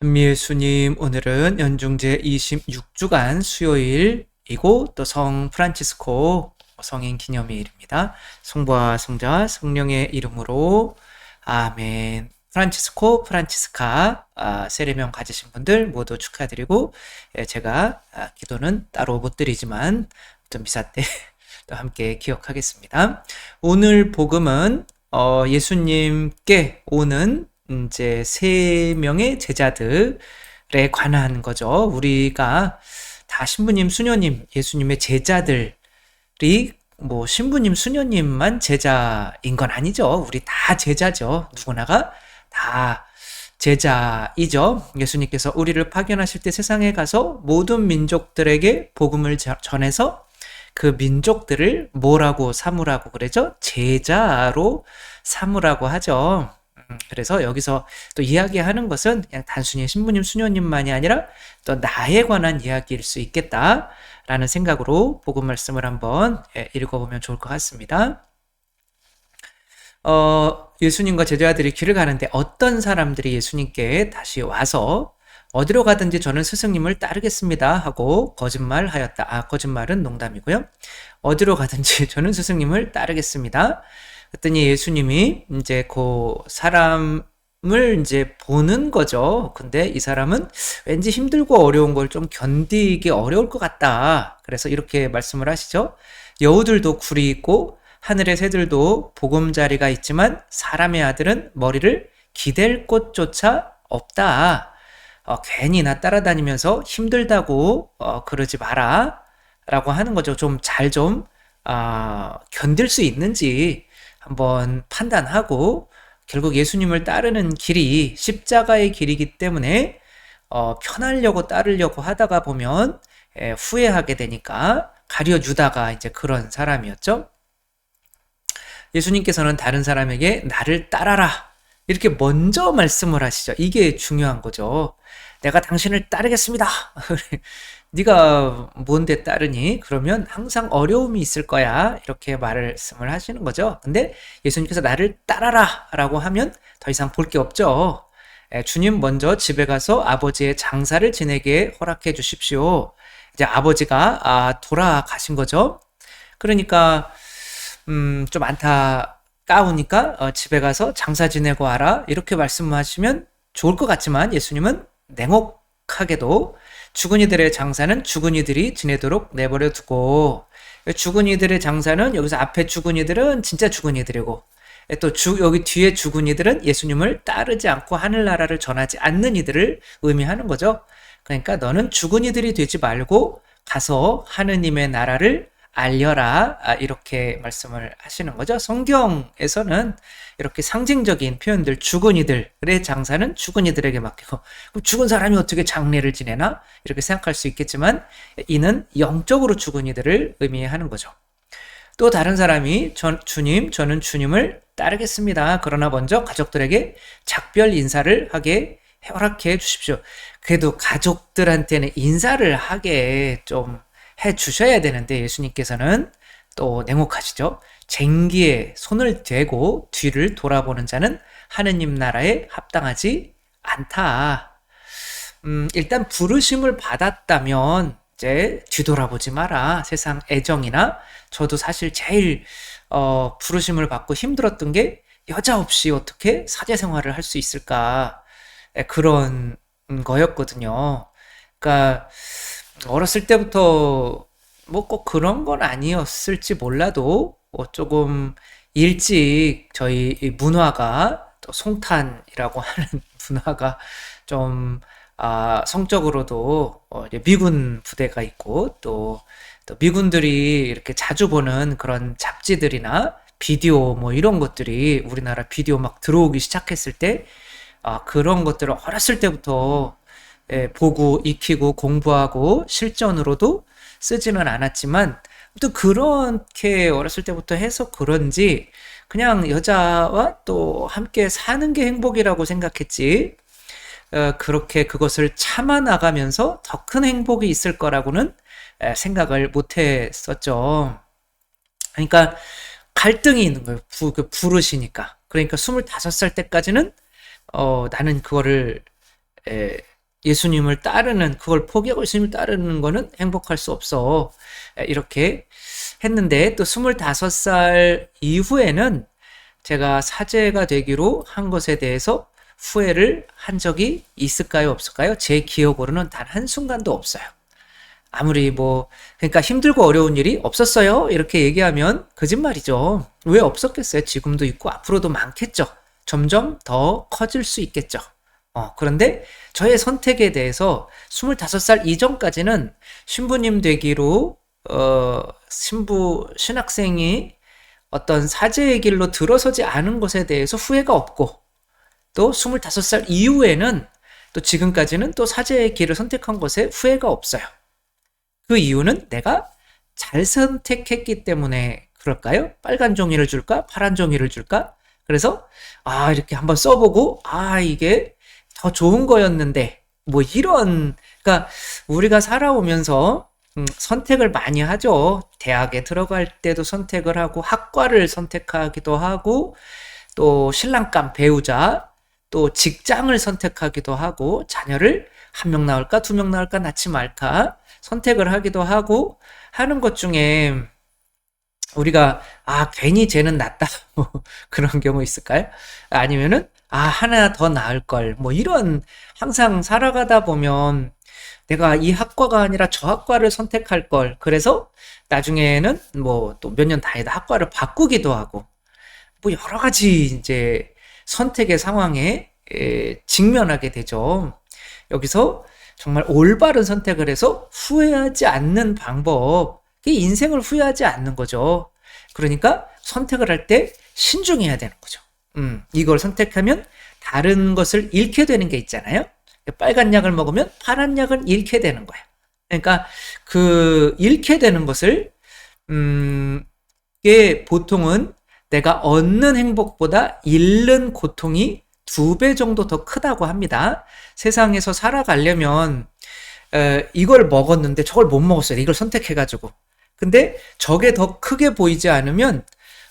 전미예수님, 오늘은 연중제 26주간 수요일이고 또 성 프란치스코 성인 기념일입니다. 성부와 성자 성령의 이름으로 아멘. 프란치스코, 프란치스카 아, 세례명 가지신 분들 모두 축하드리고 예, 제가 아, 기도는 따로 못 드리지만 또 미사 때 또 함께 기억하겠습니다. 오늘 복음은 어, 예수님께 오는 이제 세 명의 제자들에 관한 거죠. 우리가 다 신부님, 수녀님, 예수님의 제자들이 뭐 신부님, 수녀님만 제자인 건 아니죠. 우리 다 제자죠. 누구나가 다 제자이죠. 예수님께서 우리를 파견하실 때 세상에 가서 모든 민족들에게 복음을 전해서 그 민족들을 뭐라고 삼으라고 그러죠? 제자로 삼으라고 하죠. 음, 그래서 여기서 또 이야기하는 것은 그냥 단순히 신부님, 수녀님만이 아니라 또 나에 관한 이야기일 수 있겠다라는 생각으로 복음 말씀을 한번 예, 읽어보면 좋을 것 같습니다. 어, 예수님과 제자들이 길을 가는데 어떤 사람들이 예수님께 다시 와서 어디로 가든지 저는 스승님을 따르겠습니다 하고 거짓말하였다. 아, 거짓말은 농담이고요. 어디로 가든지 저는 스승님을 따르겠습니다. 그랬더니 예수님이 이제 그 사람을 이제 보는 거죠. 근데 이 사람은 왠지 힘들고 어려운 걸 좀 견디기 어려울 것 같다. 그래서 이렇게 말씀을 하시죠. 여우들도 굴이 있고 하늘의 새들도 보금자리가 있지만 사람의 아들은 머리를 기댈 곳조차 없다. 어, 괜히 나 따라다니면서 힘들다고 어, 그러지 마라. 라고 하는 거죠. 좀 잘좀 좀, 어, 견딜 수 있는지 한번 판단하고 결국 예수님을 따르는 길이 십자가의 길이기 때문에 어, 편하려고 따르려고 하다가 보면 에, 후회하게 되니까 가려 유다가 이제 그런 사람이었죠. 예수님께서는 다른 사람에게 나를 따라라 이렇게 먼저 말씀을 하시죠. 이게 중요한 거죠. 내가 당신을 따르겠습니다. 네가 뭔데 따르니? 그러면 항상 어려움이 있을 거야. 이렇게 말씀을 하시는 거죠. 근데 예수님께서 나를 따라라 라고 하면 더 이상 볼 게 없죠. 예, 주님 먼저 집에 가서 아버지의 장사를 지내게 허락해 주십시오. 이제 아버지가 아, 돌아가신 거죠. 그러니까 음, 좀 안타까우니까 어, 집에 가서 장사 지내고 와라 이렇게 말씀하시면 좋을 것 같지만 예수님은 냉혹 하게도 죽은 이들의 장사는 죽은 이들이 지내도록 내버려 두고 죽은 이들의 장사는 여기서 앞에 죽은 이들은 진짜 죽은 이들이고 또 주, 여기 뒤에 죽은 이들은 예수님을 따르지 않고 하늘나라를 전하지 않는 이들을 의미하는 거죠. 그러니까 너는 죽은 이들이 되지 말고 가서 하느님의 나라를 알려라 아, 이렇게 말씀을 하시는 거죠. 성경에서는 이렇게 상징적인 표현들 죽은 이들의 장사는 죽은 이들에게 맡기고 그럼 죽은 사람이 어떻게 장례를 지내나 이렇게 생각할 수 있겠지만 이는 영적으로 죽은 이들을 의미하는 거죠. 또 다른 사람이 전, 주님 저는 주님을 따르겠습니다. 그러나 먼저 가족들에게 작별 인사를 하게 허락해 주십시오. 그래도 가족들한테는 인사를 하게 좀 해 주셔야 되는데 예수님께서는 또 냉혹하시죠. 쟁기에 손을 대고 뒤를 돌아보는 자는 하느님 나라에 합당하지 않다. 음, 일단 부르심을 받았다면 이제 뒤돌아보지 마라. 세상 애정이나 저도 사실 제일 어, 부르심을 받고 힘들었던 게 여자 없이 어떻게 사제 생활을 할 수 있을까 그런 거였거든요. 그러니까 어렸을 때부터 뭐 꼭 그런 건 아니었을지 몰라도 뭐 조금 일찍 저희 문화가 또 송탄이라고 하는 문화가 좀 아, 성적으로도 어, 미군 부대가 있고 또, 또 미군들이 이렇게 자주 보는 그런 잡지들이나 비디오 뭐 이런 것들이 우리나라 비디오 막 들어오기 시작했을 때 아, 그런 것들을 어렸을 때부터 예, 보고 익히고 공부하고 실전으로도 쓰지는 않았지만 또 그렇게 어렸을 때부터 해서 그런지 그냥 여자와 또 함께 사는 게 행복이라고 생각했지 어, 그렇게 그것을 참아 나가면서 더 큰 행복이 있을 거라고는 생각을 못 했었죠. 그러니까 갈등이 있는 거예요. 부, 그 부르시니까. 그러니까 25살 때까지는 어, 나는 그거를 에, 예수님을 따르는 그걸 포기하고 예수님을 따르는 거는 행복할 수 없어. 에, 이렇게 했는데 또 25살 이후에는 제가 사제가 되기로 한 것에 대해서 후회를 한 적이 있을까요? 없을까요? 제 기억으로는 단 한순간도 없어요. 아무리 뭐, 그러니까 힘들고 어려운 일이 없었어요? 이렇게 얘기하면 거짓말이죠. 왜 없었겠어요? 지금도 있고 앞으로도 많겠죠. 점점 더 커질 수 있겠죠. 어, 그런데 저의 선택에 대해서 25살 이전까지는 신부님 되기로, 어, 신부, 신학생이 어떤 사제의 길로 들어서지 않은 것에 대해서 후회가 없고, 또 25살 이후에는 또 지금까지는 또 사제의 길을 선택한 것에 후회가 없어요. 그 이유는 내가 잘 선택했기 때문에 그럴까요? 빨간 종이를 줄까? 파란 종이를 줄까? 그래서 아 이렇게 한번 써보고 아 이게 더 좋은 거였는데 뭐 이런 그러니까 우리가 살아오면서 음, 선택을 많이 하죠. 대학에 들어갈 때도 선택을 하고 학과를 선택하기도 하고 또 신랑감 배우자 또 직장을 선택하기도 하고 자녀를 한 명 낳을까 두 명 낳을까 낳지 말까 선택을 하기도 하고 하는 것 중에 우리가 아 괜히 쟤는 낫다 뭐 그런 경우 있을까요? 아니면은 아 하나 더 나을 걸 뭐 이런 항상 살아가다 보면 내가 이 학과가 아니라 저 학과를 선택할 걸 그래서 나중에는 뭐 또 몇 년 다니다 학과를 바꾸기도 하고 뭐 여러 가지 이제 선택의 상황에 에, 직면하게 되죠. 여기서 정말 올바른 선택을 해서 후회하지 않는 방법. 그게 인생을 후회하지 않는 거죠. 그러니까 선택을 할 때 신중해야 되는 거죠. 음, 이걸 선택하면 다른 것을 잃게 되는 게 있잖아요. 빨간 약을 먹으면 파란 약을 잃게 되는 거예요. 그러니까 그 잃게 되는 것을 음, 게 보통은 내가 얻는 행복보다 잃는 고통이 두 배 정도 더 크다고 합니다. 세상에서 살아가려면 에, 이걸 먹었는데 저걸 못 먹었어요. 이걸 선택해가지고. 근데 저게 더 크게 보이지 않으면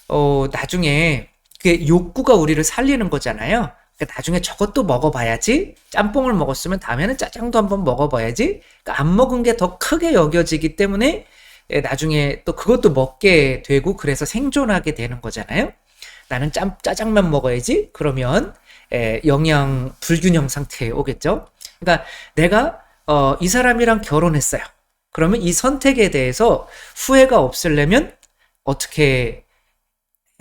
어, 나중에 그 욕구가 우리를 살리는 거잖아요. 그러니까 나중에 저것도 먹어봐야지. 짬뽕을 먹었으면 다음에는 짜장도 한번 먹어봐야지. 그러니까 안 먹은 게 더 크게 여겨지기 때문에 에, 나중에 또 그것도 먹게 되고 그래서 생존하게 되는 거잖아요. 나는 짬, 짜장면 먹어야지. 그러면 에, 영양 불균형 상태에 오겠죠. 그러니까 내가 어, 이 사람이랑 결혼했어요. 그러면 이 선택에 대해서 후회가 없으려면 어떻게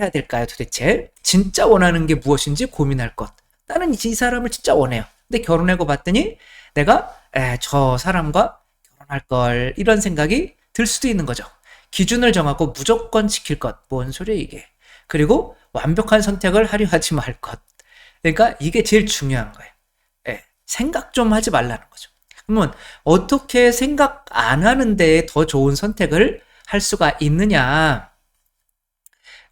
해야 될까요, 도대체? 진짜 원하는 게 무엇인지 고민할 것. 나는 이 사람을 진짜 원해요. 근데 결혼하고 봤더니 내가 에, 저 사람과 결혼할 걸 이런 생각이 들 수도 있는 거죠. 기준을 정하고 무조건 지킬 것. 뭔 소리야 이게. 그리고 완벽한 선택을 하려 하지 말 것. 그러니까 이게 제일 중요한 거예요. 예, 생각 좀 하지 말라는 거죠. 그러면 어떻게 생각 안 하는데 더 좋은 선택을 할 수가 있느냐?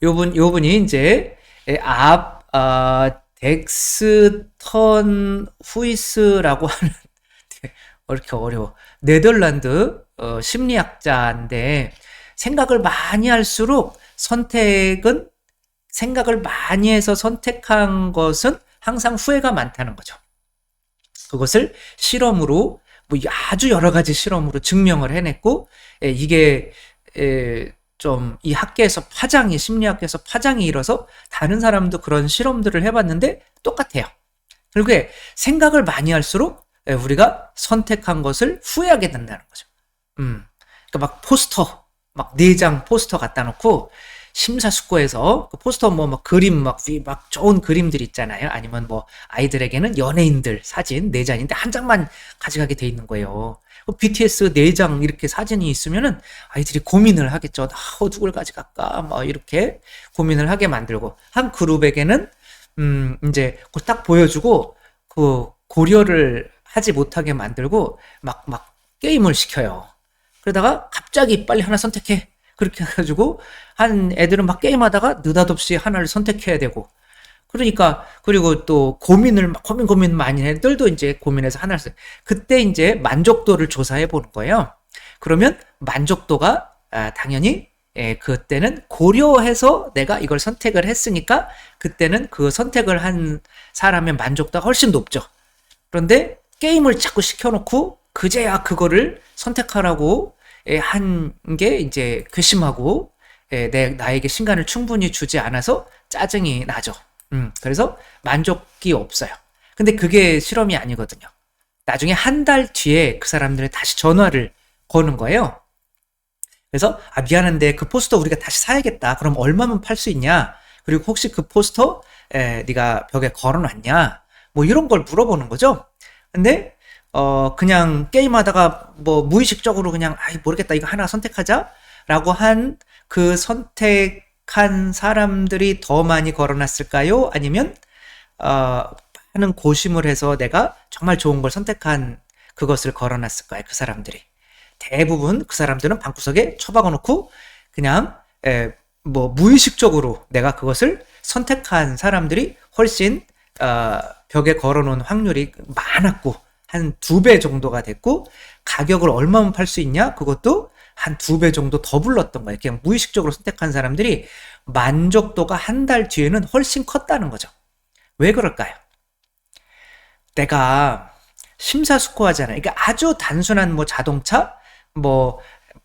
요분 요분이 이제 앞 어, 덱스턴 후이스라고 하는 이렇게 어려워 네덜란드 어, 심리학자인데 생각을 많이 할수록 선택은 생각을 많이 해서 선택한 것은 항상 후회가 많다는 거죠. 그것을 실험으로 뭐 아주 여러 가지 실험으로 증명을 해냈고 에, 이게 좀 이 학계에서 파장이 심리학계에서 파장이 일어서 다른 사람도 그런 실험들을 해봤는데 똑같아요. 결국에 생각을 많이 할수록 에, 우리가 선택한 것을 후회하게 된다는 거죠. 음, 그러니까 막 포스터 막 네 장 포스터 갖다 놓고 심사숙고해서 그 포스터 뭐, 막 그림 막, 막 좋은 그림들 있잖아요. 아니면 뭐 아이들에게는 연예인들 사진 네 장인데 한 장만 가져가게 돼 있는 거예요. BTS 네장 이렇게 사진이 있으면은 아이들이 고민을 하겠죠. 나 어, 누굴 가져갈까? 뭐 이렇게 고민을 하게 만들고 한 그룹에게는 음 이제 딱 보여주고 그 고려를 하지 못하게 만들고 막 막 게임을 시켜요. 그러다가 갑자기 빨리 하나 선택해. 그렇게 해가지고 한 애들은 막 게임하다가 느닷없이 하나를 선택해야 되고 그러니까 그리고 또 고민을 막 고민 고민 많이 해 애들도 이제 고민해서 하나를 써. 그때 이제 만족도를 조사해 보는 거예요. 그러면 만족도가 아, 당연히 예, 그때는 고려해서 내가 이걸 선택을 했으니까 그때는 그 선택을 한 사람의 만족도가 훨씬 높죠. 그런데 게임을 자꾸 시켜놓고 그제야 그거를 선택하라고 예, 한게 이제 괘씸하고 예, 내 나에게 시간을 충분히 주지 않아서 짜증이 나죠. 음, 그래서 만족이 없어요. 근데 그게 실험이 아니거든요. 나중에 한 달 뒤에 그 사람들은 다시 전화를 거는 거예요. 그래서 아 미안한데 그 포스터 우리가 다시 사야겠다. 그럼 얼마면 팔 수 있냐? 그리고 혹시 그 포스터 에, 네가 벽에 걸어놨냐? 뭐 이런 걸 물어보는 거죠. 근데 어 그냥 게임하다가 뭐 무의식적으로 그냥 아이 모르겠다 이거 하나 선택하자라고 한 그 선택 한 사람들이 더 많이 걸어놨을까요? 아니면 어 하는 고심을 해서 내가 정말 좋은 걸 선택한 그것을 걸어놨을까요? 그 사람들이 대부분 그 사람들은 방구석에 처박아 놓고 그냥 에, 뭐 무의식적으로 내가 그것을 선택한 사람들이 훨씬 어, 벽에 걸어놓은 확률이 많았고 한 두 배 정도가 됐고 가격을 얼마면 팔 수 있냐 그것도 한 두 배 정도 더 불렀던 거예요. 그냥 무의식적으로 선택한 사람들이 만족도가 한 달 뒤에는 훨씬 컸다는 거죠. 왜 그럴까요? 내가 심사숙고하잖아요. 그러니까 아주 단순한 뭐 자동차 뭐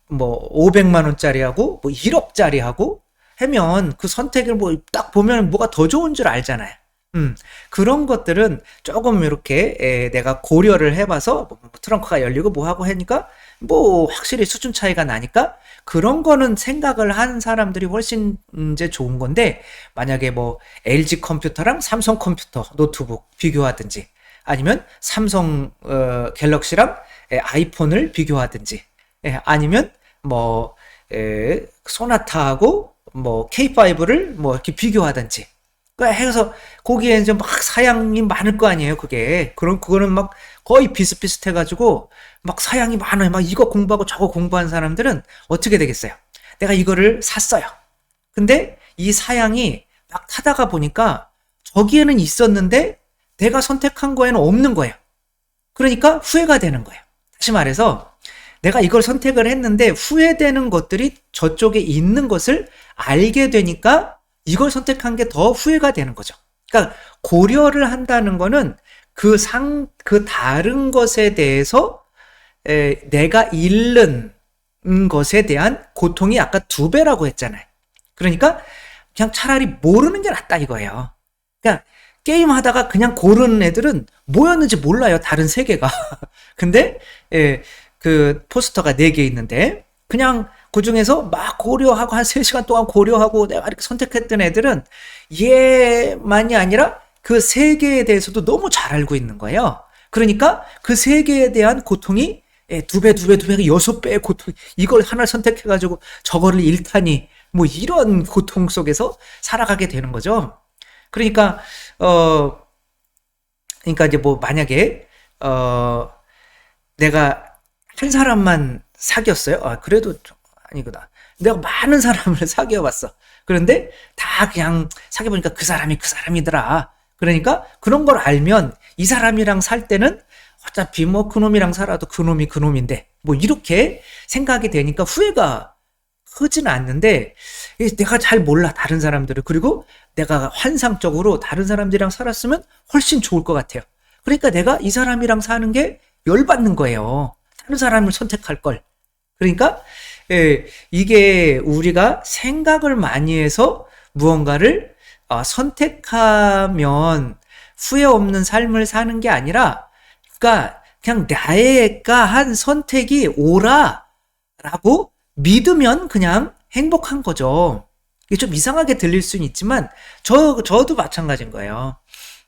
뭐 500만 원짜리 하고 뭐 1억짜리 하고 하면 그 선택을 뭐 딱 보면 뭐가 더 좋은 줄 알잖아요. 음, 그런 것들은 조금 이렇게 에, 내가 고려를 해봐서 뭐, 뭐 트렁크가 열리고 뭐 하고 하니까 뭐 확실히 수준 차이가 나니까 그런 거는 생각을 한 사람들이 훨씬 이제 좋은 건데 만약에 뭐 LG 컴퓨터랑 삼성 컴퓨터 노트북 비교하든지 아니면 삼성 어, 갤럭시랑 에, 아이폰을 비교하든지 예, 아니면 뭐 에, 소나타하고 뭐 K5를 뭐 이렇게 비교하든지. 그러니까 해서 거기에 이제 막 사양이 많을 거 아니에요 그게. 그런 그거는 막 거의 비슷비슷해 가지고 막 사양이 많아요. 막 이거 공부하고 저거 공부한 사람들은 어떻게 되겠어요? 내가 이거를 샀어요. 근데 이 사양이 막 타다가 보니까 저기에는 있었는데 내가 선택한 거에는 없는 거예요. 그러니까 후회가 되는 거예요. 다시 말해서 내가 이걸 선택을 했는데 후회되는 것들이 저쪽에 있는 것을 알게 되니까 이걸 선택한 게 더 후회가 되는 거죠. 그러니까 고려를 한다는 거는 그 상, 그 다른 것에 대해서 에, 내가 잃는 것에 대한 고통이 아까 두 배라고 했잖아요. 그러니까 그냥 차라리 모르는 게 낫다 이거예요. 그러니까 게임 하다가 그냥 고르는 애들은 뭐였는지 몰라요. 다른 세계가. 근데 예, 그 포스터가 4개 있는데 그냥 그 중에서 막 고려하고 한 3시간 동안 고려하고 내가 이렇게 선택했던 애들은 얘만이 아니라 그세 개에 대해서도 너무 잘 알고 있는 거예요. 그러니까 그세 개에 대한 고통이 예, 두 배, 두 배, 두 배, 여섯 배의 고통, 이걸 하나를 선택해가지고 저거를 잃다니, 뭐 이런 고통 속에서 살아가게 되는 거죠. 그러니까, 어, 그러니까 이제 뭐 만약에, 어, 내가 한 사람만 사귀었어요? 아, 그래도 아니구나. 내가 많은 사람을 사귀어봤어. 그런데 다 그냥 사귀어보니까 그 사람이 그 사람이더라. 그러니까 그런 걸 알면 이 사람이랑 살 때는 어차피 뭐 그놈이랑 살아도 그놈이 그놈인데 뭐 이렇게 생각이 되니까 후회가 크지는 않는데 내가 잘 몰라 다른 사람들을 그리고 내가 환상적으로 다른 사람들이랑 살았으면 훨씬 좋을 것 같아요. 그러니까 내가 이 사람이랑 사는 게 열받는 거예요. 다른 사람을 선택할 걸. 그러니까 예, 이게 우리가 생각을 많이 해서 무언가를 어, 선택하면 후회 없는 삶을 사는 게 아니라, 그러니까 그냥 나의가 한 선택이 옳아라고 믿으면 그냥 행복한 거죠. 이게 좀 이상하게 들릴 수는 있지만 저 저도 마찬가지인 거예요.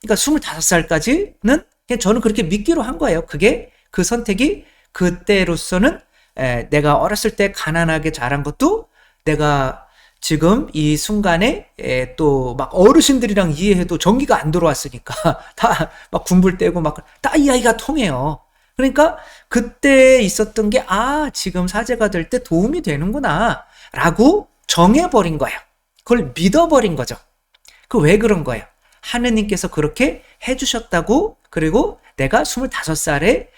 그러니까 25살까지는 그냥 저는 그렇게 믿기로 한 거예요. 그게 그 선택이 그때로서는 에, 내가 어렸을 때 가난하게 자란 것도 내가 지금 이 순간에 또막 어르신들이랑 이해해도 전기가 안 들어왔으니까 다 막 군불 떼고 막 다 이야기가 통해요. 그러니까 그때 있었던 게 아, 지금 사제가 될 때 도움이 되는구나 라고 정해버린 거예요. 그걸 믿어버린 거죠. 그 왜 그런 거예요? 하느님께서 그렇게 해주셨다고 그리고 내가 25살에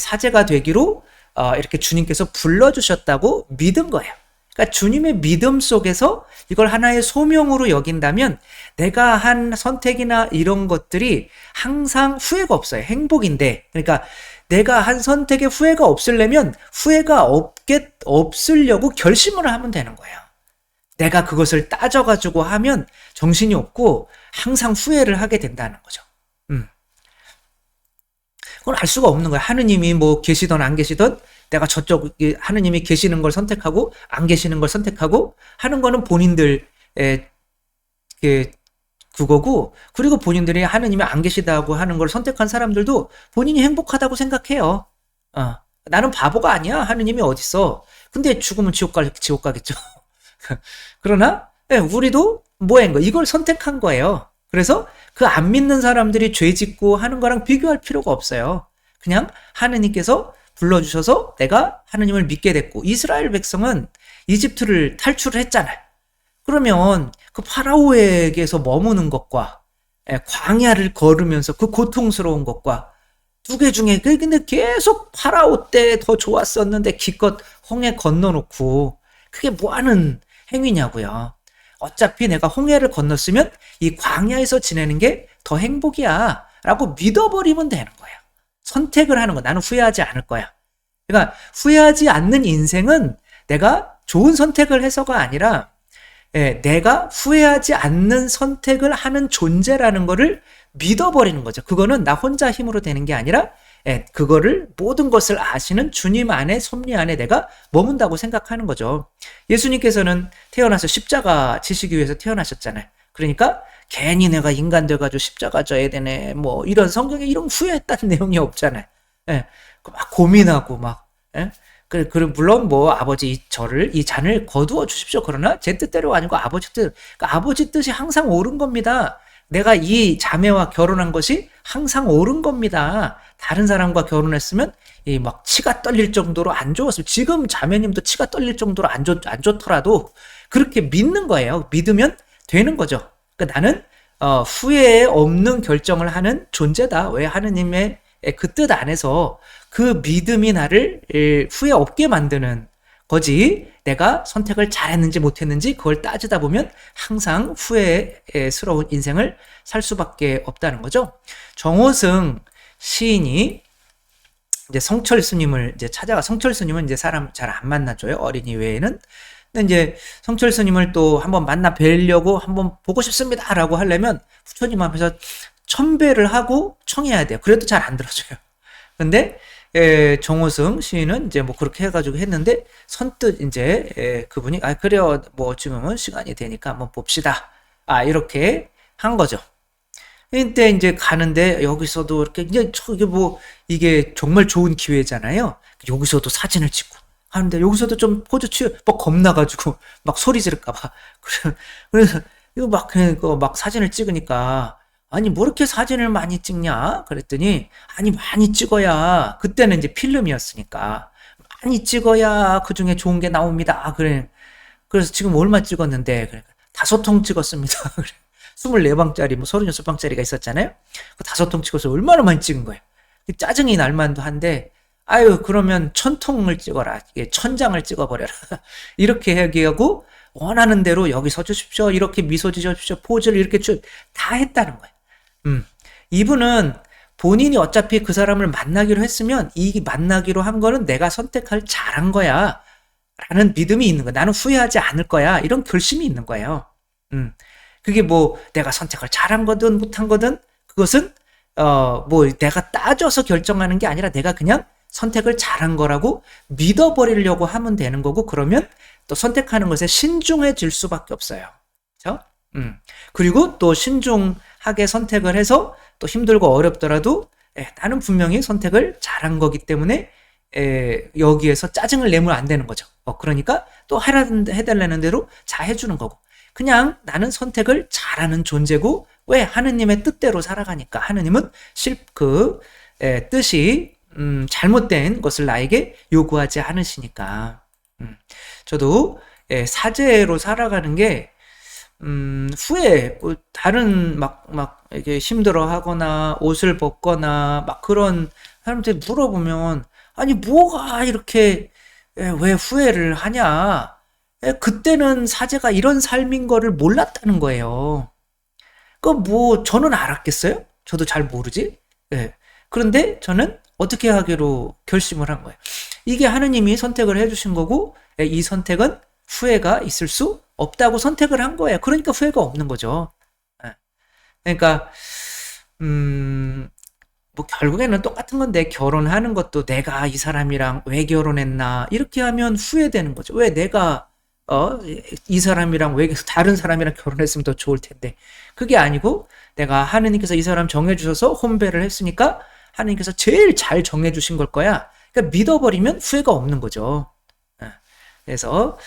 사제가 되기로 어, 이렇게 주님께서 불러주셨다고 믿은 거예요. 그러니까 주님의 믿음 속에서 이걸 하나의 소명으로 여긴다면 내가 한 선택이나 이런 것들이 항상 후회가 없어요. 행복인데. 그러니까 내가 한 선택에 후회가 없으려면 후회가 없게, 없으려고 결심을 하면 되는 거예요. 내가 그것을 따져가지고 하면 정신이 없고 항상 후회를 하게 된다는 거죠. 음. 그건 알 수가 없는 거야. 하느님이 뭐 계시던 안 계시던 내가 저쪽 하느님이 계시는 걸 선택하고 안 계시는 걸 선택하고 하는 거는 본인들의 그거고 그리고 본인들이 하느님이 안 계시다고 하는 걸 선택한 사람들도 본인이 행복하다고 생각해요. 어. 나는 바보가 아니야. 하느님이 어딨어. 근데 죽으면 지옥 갈 지옥 가겠죠. 그러나 네, 우리도 뭐한 거 이걸 선택한 거예요. 그래서 그 안 믿는 사람들이 죄 짓고 하는 거랑 비교할 필요가 없어요. 그냥 하느님께서 불러주셔서 내가 하느님을 믿게 됐고 이스라엘 백성은 이집트를 탈출을 했잖아요. 그러면 그 파라오에게서 머무는 것과 예, 광야를 걸으면서 그 고통스러운 것과 두 개 중에 그 근데 계속 파라오 때 더 좋았었는데 기껏 홍해 건너놓고 그게 뭐하는 행위냐고요. 어차피 내가 홍해를 건넜으면 이 광야에서 지내는 게 더 행복이야. 라고 믿어버리면 되는 거예요. 선택을 하는 거. 나는 후회하지 않을 거야. 그러니까 후회하지 않는 인생은 내가 좋은 선택을 해서가 아니라 예, 내가 후회하지 않는 선택을 하는 존재라는 거를 믿어버리는 거죠. 그거는 나 혼자 힘으로 되는 게 아니라 예, 그거를 모든 것을 아시는 주님 안에 섭리 안에 내가 머문다고 생각하는 거죠. 예수님께서는 태어나서 십자가 지시기 위해서 태어나셨잖아요. 그러니까 괜히 내가 인간 돼가지고 십자가 져야 되네. 뭐 이런 성경에 이런 후회했다는 내용이 없잖아요. 예, 그막 고민하고 막 예? 그, 그, 물론 뭐 아버지 이 저를 이 잔을 거두어 주십시오. 그러나 제 뜻대로 아니고 아버지 뜻, 그러니까 아버지 뜻이 항상 옳은 겁니다. 내가 이 자매와 결혼한 것이 항상 옳은 겁니다. 다른 사람과 결혼했으면 이 막 치가 떨릴 정도로 안 좋았어요. 지금 자매님도 치가 떨릴 정도로 안, 좋, 안 좋더라도 그렇게 믿는 거예요. 믿으면 되는 거죠. 그러니까 나는 어, 후회 없는 결정을 하는 존재다. 왜 하느님의 그 뜻 안에서 그 믿음이 나를 후회 없게 만드는 거지. 내가 선택을 잘했는지 못했는지 그걸 따지다 보면 항상 후회스러운 인생을 살 수밖에 없다는 거죠. 정호승 시인이 이제 성철 스님을 이제 찾아가 성철 스님은 이제 사람 잘 안 만나줘요 어린이 외에는 근데 이제 성철 스님을 또 한번 만나 뵈려고 한번 보고 싶습니다라고 하려면 부처님 앞에서 천배를 하고 청해야 돼요 그래도 잘 안 들어줘요 근데 에, 정호승 시인은 이제 뭐 그렇게 해가지고 했는데 선뜻 이제 에, 그분이 아 그래요 뭐 지금은 시간이 되니까 한번 봅시다 아 이렇게 한 거죠. 근데 이제 가는데 여기서도 이렇게 이제 저게 뭐 이게 정말 좋은 기회잖아요. 여기서도 사진을 찍고 하는데 여기서도 좀 포즈 취어 뭐 겁나가지고 막 소리 지를까봐 그래서 이거 막 그냥 막 사진을 찍으니까 아니 뭐 이렇게 사진을 많이 찍냐? 그랬더니 아니 많이 찍어야 그때는 이제 필름이었으니까 많이 찍어야 그 중에 좋은 게 나옵니다. 아, 그래. 그래서 지금 얼마 찍었는데 그래. 다섯 통 찍었습니다. 그래. 24방짜리 뭐 36방짜리가 있었잖아요. 그 다섯 통 찍어서 얼마나 많이 찍은 거예요. 짜증이 날 만도 한데 아유 그러면 천 통을 찍어라. 이게 천 장을 찍어버려라. 이렇게 얘기하고 원하는 대로 여기 서 주십시오. 이렇게 미소 지어주십시오. 포즈를 이렇게 쭉 다 했다는 거예요. 음. 이분은 본인이 어차피 그 사람을 만나기로 했으면 이 만나기로 한 거는 내가 선택할 잘한 거야. 라는 믿음이 있는 거야. 나는 후회하지 않을 거야. 이런 결심이 있는 거예요. 음. 그게 뭐 내가 선택을 잘한 거든 못한 거든 그것은 어 뭐 내가 따져서 결정하는 게 아니라 내가 그냥 선택을 잘한 거라고 믿어버리려고 하면 되는 거고 그러면 또 선택하는 것에 신중해질 수밖에 없어요. 그렇죠? 음. 그리고 또 신중하게 선택을 해서 또 힘들고 어렵더라도 에, 나는 분명히 선택을 잘한 거기 때문에 에, 여기에서 짜증을 내면 안 되는 거죠. 어, 그러니까 또 해라, 해달라는 대로 잘 해주는 거고. 그냥 나는 선택을 잘하는 존재고 왜 하느님의 뜻대로 살아가니까 하느님은 실그 뜻이 음, 잘못된 것을 나에게 요구하지 않으시니까. 음, 저도 예, 사제로 살아가는 게 음, 후에 뭐 다른 막, 막, 이게 힘들어 하거나 옷을 벗거나 막 그런 사람들이 물어보면 아니, 뭐가 이렇게 왜 후회를 하냐? 예, 그때는 사제가 이런 삶인 거를 몰랐다는 거예요. 그 뭐 저는 알았겠어요? 저도 잘 모르지. 예. 그런데 저는 어떻게 하기로 결심을 한 거예요. 이게 하느님이 선택을 해주신 거고 예, 이 선택은 후회가 있을 수 없다고 선택을 한 거예요. 그러니까 후회가 없는 거죠. 예. 그러니까 음, 뭐 결국에는 똑같은 건데 결혼하는 것도 내가 이 사람이랑 왜 결혼했나 이렇게 하면 후회되는 거죠. 왜 내가 어, 이 사람이랑 왜 다른 사람이랑 결혼했으면 더 좋을 텐데. 그게 아니고 내가 하느님께서 이 사람 정해주셔서 혼배를 했으니까 하느님께서 제일 잘 정해주신 걸 거야. 그러니까 믿어버리면 후회가 없는 거죠. 예. 그래서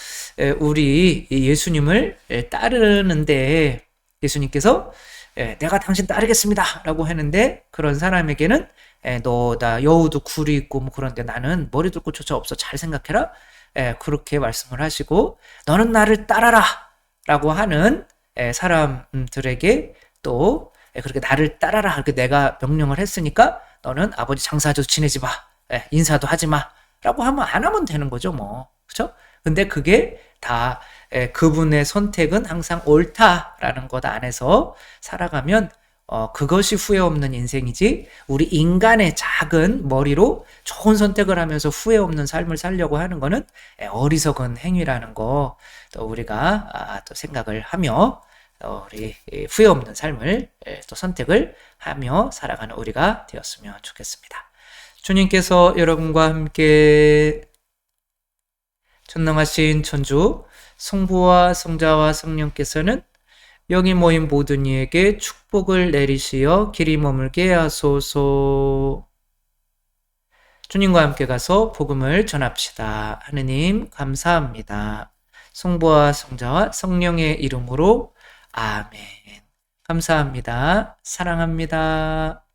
우리 예수님을 따르는데 예수님께서 내가 당신 따르겠습니다. 라고 했는데 그런 사람에게는 너 나 여우도 굴이 있고 뭐 그런데 나는 머리 둘고 조차 없어 잘 생각해라. 예, 그렇게 말씀을 하시고 너는 나를 따라라 라고 하는 예, 사람들에게 또 예, 그렇게 나를 따라라. 그렇게 내가 명령을 했으니까 너는 아버지 장사도 지내지 마. 예, 인사도 하지 마. 라고 하면 안 하면 되는 거죠 뭐. 그렇죠 근데 그게 다 예, 그분의 선택은 항상 옳다라는 것 안에서 살아가면 어, 그것이 후회 없는 인생이지 우리 인간의 작은 머리로 좋은 선택을 하면서 후회 없는 삶을 살려고 하는 거는 어리석은 행위라는 거 또 우리가 아, 또 생각을 하며 어, 우리 후회 없는 삶을 또 선택을 하며 살아가는 우리가 되었으면 좋겠습니다. 주님께서 여러분과 함께 전능하신 천주 성부와 성자와 성령께서는 여기 모인 모든 이에게 축복을 내리시어 길이 머물게 하소서. 주님과 함께 가서 복음을 전합시다. 하느님 감사합니다. 성부와 성자와 성령의 이름으로 아멘. 감사합니다. 사랑합니다.